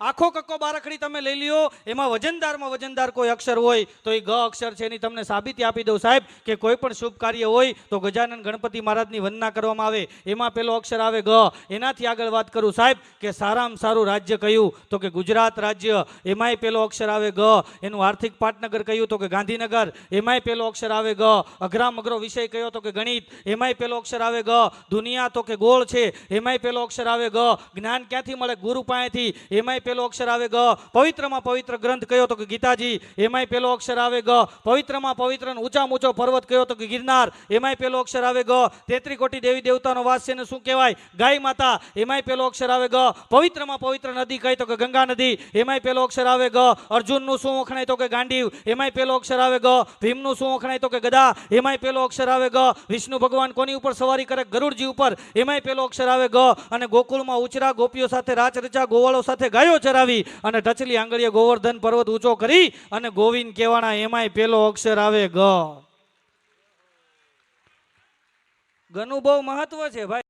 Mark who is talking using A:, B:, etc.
A: આખો કક્કો બારખડી તમે લઈ લ્યો. એમાં વજનદારમાં વજનદાર કોઈ અક્ષર હોય તો એ ગ અક્ષર છે એની તમને સાબિતી આપી દઉં સાહેબ કે કોઈ પણ શુભ કાર્ય હોય તો ગજાનન ગણપતિ મહારાજની વંદના કરવામાં આવે. એમાં પેલો અક્ષર આવે ગ. એનાથી આગળ વાત કરું સાહેબ કે સારામાં સારું રાજ્ય કયું? તો કે ગુજરાત રાજ્ય. એમાંય પેલો અક્ષર આવે ગ. એનું આર્થિક પાટનગર કયું? તો કે ગાંધીનગર. એમાંય પેલો અક્ષર આવે ગ. અઘરામ અઘરો વિષય કયો? તો કે ગણિત. એમાંય પેલો અક્ષર આવે ગ. દુનિયા તો કે ગોળ છે. એમાંય પેલો અક્ષર આવે ગ. જ્ઞાન ક્યાંથી મળે? ગુરુ પાસેથી. એમાંય પેલો અક્ષર આવે ગ. પવિત્રમાં પવિત્ર ગ્રંથ કયો તો કે ગીતાજી. એમાંય પેલો અક્ષર આવે ગ. પવિત્રમાં પવિત્ર ઊંચામાં ઊંચો પર્વત કયો તો કે ગિરનાર. એમાંય પેલો અક્ષર આવે ગ. તેત્રી કોટી દેવી દેવતાનો વાસ છે શું કહેવાય? ગાય માતા. એમાંય પેલો અક્ષર આવે ગ. પવિત્રમાં પવિત્ર નદી કઈ તો કે ગંગા નદી. એમાંય પેલો અક્ષર આવે ગ. અર્જુનનું શું વખણાય તો કે ગાંડીવ. એમાંય પેલો અક્ષર આવે ગ. ભીમનું શું વખણાય તો કે ગદા. એમાંય પેલો અક્ષર આવે ગ. વિષ્ણુ ભગવાન કોની ઉપર સવારી કરે? ગરુડજી ઉપર. એમાંય પેલો અક્ષર આવે ગ. અને ગોકુળમાં ઉચરા ગોપીઓ સાથે રાચ રચા ગોવાળો સાથે ગાયો ચરાવી અને ટચલી આંગળીએ ગોવર્ધન પર્વત ઊંચો કરી અને ગોવિંદ કહેવાના એમાંય પેલો અક્ષર આવે ગ. ગનું બહુ મહત્વ છે ભાઈ.